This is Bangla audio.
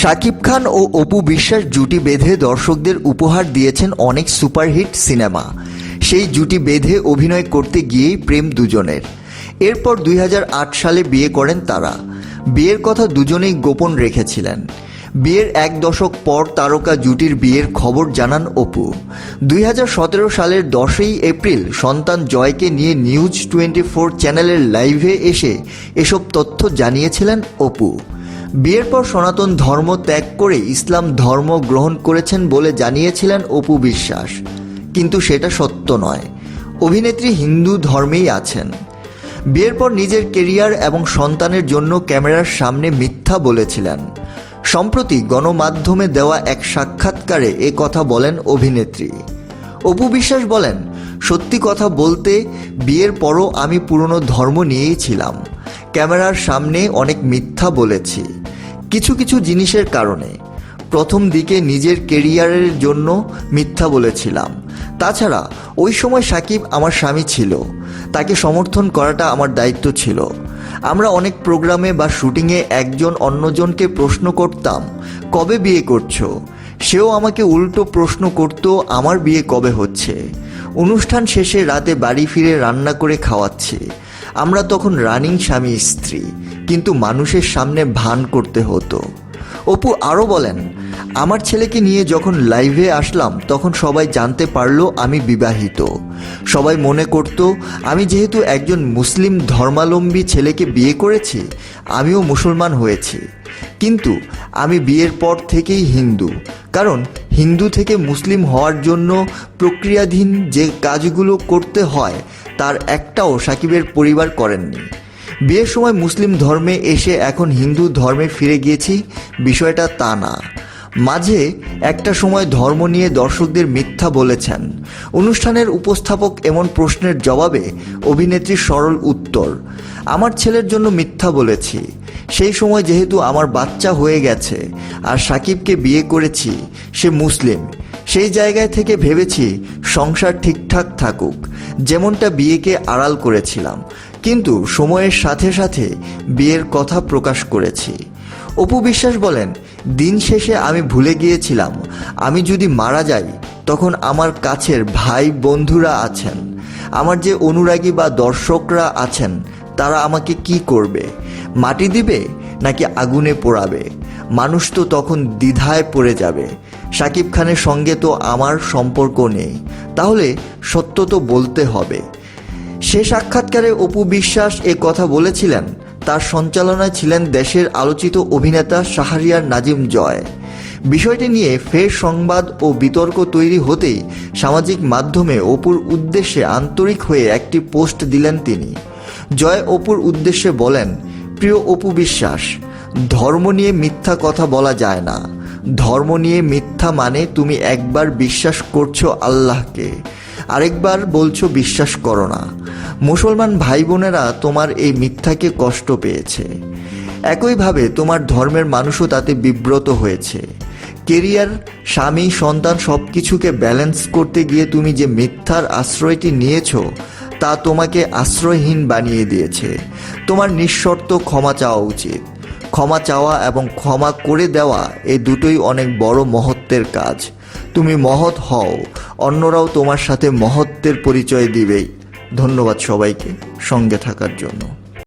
শাকিব খান ও অপু বিশ্বাস জুটি বেঁধে দর্শকদের উপহার দিয়েছেন অনেক সুপারহিট সিনেমা। সেই জুটি বেঁধে অভিনয় করতে গিয়েই প্রেম দুজনের। এরপর দুই হাজার আট সালে বিয়ে করেন তারা। বিয়ের কথা দুজনেই গোপন রেখেছিলেন। বিয়ের এক দশক পর তারকা জুটির বিয়ের খবর জানান অপু। দুই হাজার সতেরো সালের দশই এপ্রিল সন্তান জয়কে নিয়ে নিউজ টোয়েন্টি ফোর চ্যানেলের লাইভে এসে এসব তথ্য জানিয়েছিলেন অপু। বিয়ের পর সনাতন ধর্ম ত্যাগ করে ইসলাম ধর্ম গ্রহণ করেছেন বলে জানিয়েছিলেন অপু বিশ্বাস। কিন্তু সেটা সত্য নয়। অভিনেত্রী হিন্দু ধর্মেই আছেন। বিয়ের পর নিজের কেরিয়ার এবং সন্তানের জন্য ক্যামেরার সামনে মিথ্যা বলেছিলেন। সম্প্রতি গণমাধ্যমে দেওয়া এক সাক্ষাৎকারে এ কথা বলেন অভিনেত্রী। অপু বিশ্বাস বলেন, সত্যি কথা বলতে, বিয়ের পরও আমি পুরনো ধর্ম নিয়েই ছিলাম। ক্যামেরার সামনে অনেক মিথ্যা বলেছি। কিছু কিছু জিনিসের কারণে প্রথম দিকে নিজের কেরিয়ারের জন্য মিথ্যা বলেছিলাম। তাছাড়া ওই সময় সাকিব আমার স্বামী ছিল। তাকে সমর্থন করাটা আমার দায়িত্ব ছিল। আমরা অনেক প্রোগ্রামে বা শুটিংয়ে একজন অন্যজনকে প্রশ্ন করতাম, কবে বিয়ে করছ? সেও আমাকে উল্টো প্রশ্ন করত, আমার বিয়ে কবে হচ্ছে? অনুষ্ঠান শেষে রাতে বাড়ি ফিরে রান্না করে খাওয়াচ্ছি। আমরা তখন রানিং স্বামী স্ত্রী, কিন্তু মানুষের সামনে ভান করতে হতো। অপু আরও বলেন, আমার ছেলেকে নিয়ে যখন লাইভে আসলাম, তখন সবাই জানতে পারল আমি বিবাহিত। সবাই মনে করত, আমি যেহেতু একজন মুসলিম ধর্মাবলম্বী ছেলেকে বিয়ে করেছি, আমিও মুসলমান হয়েছি। কিন্তু আমি বিয়ের পর থেকেই হিন্দু, কারণ হিন্দু থেকে মুসলিম হওয়ার জন্য প্রক্রিয়াধীন যে কাজগুলো করতে হয় তার একটাও সাকিবের পরিবার করেননি। বিয়ের সময় মুসলিম ধর্মে এসে এখন হিন্দু ধর্মে ফিরে গিয়েছি, বিষয়টা তা না। মাঝে একটা সময় ধর্ম নিয়ে দর্শকদের মিথ্যা বলেছেন। অনুষ্ঠানের উপস্থাপক এমন প্রশ্নের জবাবে অভিনেত্রী সরল উত্তর, আমার ছেলের জন্য মিথ্যা বলেছি। সেই সময় যেহেতু আমার বাচ্চা হয়ে গেছে আর সাকিবকে বিয়ে করেছি, সে মুসলিম। সেই জায়গায় থেকে ভেবেছি সংসার ঠিকঠাক থাকুক। যেমনটা বিয়েকে আড়াল করেছিলাম। কিন্তু সময়ের সাথে সাথে বিয়ের কথা প্রকাশ করেছি। অপু বিশ্বাস বলেন, দিন শেষে আমি ভুলে গিয়েছিলাম। আমি যদি মারা যাই, তখন আমার কাছের ভাই বন্ধুরা আছেন। আমার যে অনুরাগী বা দর্শকরা আছেন, তারা আমাকে কি করবে? মাটি দিবে নাকি আগুনে পোড়াবে? মানুষ তো তখন দ্বিধায় পড়ে যাবে। সাকিব খানের সঙ্গে তো আমার সম্পর্ক নেই। তাহলে সত্য তো বলতে হবে। সে সাক্ষাৎকারে অপু বিশ্বাস এ কথা বলেছিলেন। তার সঞ্চালনায় ছিলেন দেশের আলোচিত অভিনেতা শাহরিয়ার নাজিম জয়। বিষয়টি নিয়ে ফের সংবাদ ও বিতর্ক তৈরি হতেই সামাজিক মাধ্যমে অপুর উদ্দেশ্যে আন্তরিক হয়ে একটি পোস্ট দিলেন তিনি। জয় অপুর উদ্দেশ্যে বলেন, প্রিয় অপু বিশ্বাস, ধর্ম নিয়ে মিথ্যা কথা বলা যায় না। ধর্ম নিয়ে মিথ্যা মানে তুমি একবার বিশ্বাস করছ আল্লাহকে। আরেকবার বলছো বিশ্বাস করো না। মুসলমান ভাই বোনেরা তোমার এই মিথ্যাকে কষ্ট পেয়েছে। একইভাবে তোমার ধর্মের মানুষও তাতে বিব্রত হয়েছে। কেরিয়ার, স্বামী, সন্তান সব কিছুকে ব্যালেন্স করতে গিয়ে তুমি যে মিথ্যার আশ্রয়টি নিয়েছো, তা তোমাকে আশ্রয়হীন বানিয়ে দিয়েছে। তোমার নিঃশর্ত ক্ষমা চাওয়া উচিত। ক্ষমা চাওয়া এবং ক্ষমা করে দেওয়া এই দুটোই অনেক বড় মহত্বের কাজ। তুমি মহৎ হও, অন্যরাও তোমার সাথে মহত্বের পরিচয় দিবেই। ধন্যবাদ সবাইকে সঙ্গে থাকার জন্য।